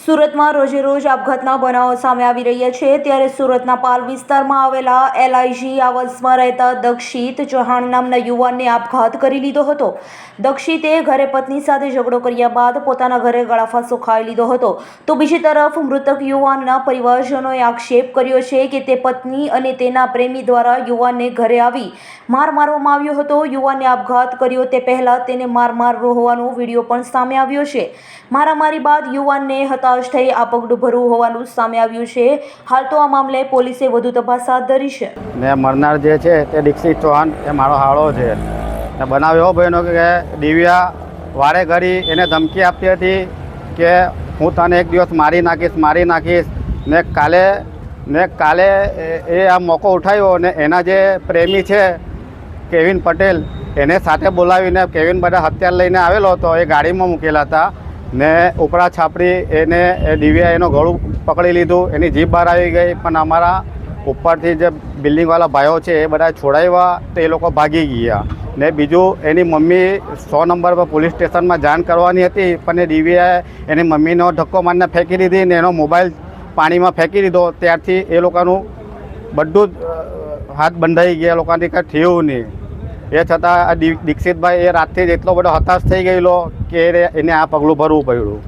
સુરતમાં રોજે રોજ આપઘાતના બનાવો સામે આવી રહ્યા છે. ત્યારે સુરતના પાલ વિસ્તારમાં આવેલા એલઆઈજી આવાસમાં રહેતા દક્ષિત ચૌહાણ નામના યુવાનને આપઘાત કરી લીધો હતો. દક્ષિતે ઘરે પત્ની સાથે ઝઘડો કર્યા બાદ પોતાના ઘરે ગળાફાંસો ખાઈ લીધો હતો. તો બીજી તરફ મૃતક યુવાનના પરિવારજનોએ આક્ષેપ કર્યો છે કે તે પત્ની અને તેના પ્રેમી દ્વારા યુવાનને ઘરે આવી માર મારવામાં આવ્યો હતો. યુવાનને આપઘાત કર્યો તે પહેલાં તેને માર માર હોવાનો વીડિયો પણ સામે આવ્યો છે. મારામારી બાદ યુવાનને હતાશ થઈ આ પગલું ભરવું હોવાનું સામે આવ્યું છે. હાલ તો આ મામલે પોલીસે વધુ તપાસ હાથ ધરી છે. ને મરનાર જે છે તે દીક્ષિત ચૌહાણ, એ મારો હાળો છે. ને બનાવ એવો બન્યો કે દિવ્યા વારે ઘડી એને ધમકી આપતી હતી કે હું તને એક દિવસ મારી નાખીશ મારી નાખીશ. ને કાલે ને કાલે એ- એ આ મોકો ઉઠાવ્યો ને એના જે પ્રેમી છે કેવિન પટેલ, એને સાથે બોલાવીને કેવિન બધા હથિયાર લઈને આવેલો હતો, એ ગાડીમાં મૂકેલા હતા. ને ઉપરા છાપડી એને, એ દિવ્યા એનો ગળું પકડી લીધું, એની જીભ બહાર આવી ગઈ, પણ અમારા ઉપરથી જે બિલ્ડિંગવાળા ભાઈઓ છે, એ બધા છોડાવ્યા તો એ લોકો ભાગી ગયા. ને બીજું, એની મમ્મી સો નંબર પર પોલીસ સ્ટેશનમાં જાણ કરવાની હતી, પણ એ દિવ્યાએ એની મમ્મીનો ધક્કો મારીને ફેંકી દીધી ને એનો મોબાઈલ પાણીમાં ફેંકી દીધો. ત્યારથી એ લોકોનું બધું જ હાથ બંધાઈ ગયા લોકોની કંઈ થયું નહીં. એ છતાં આ દીક્ષિતભાઈ એ રાતથી જ એટલો બધો હતાશ થઈ ગયેલો કે એને આ પગલું ભરવું પડ્યું.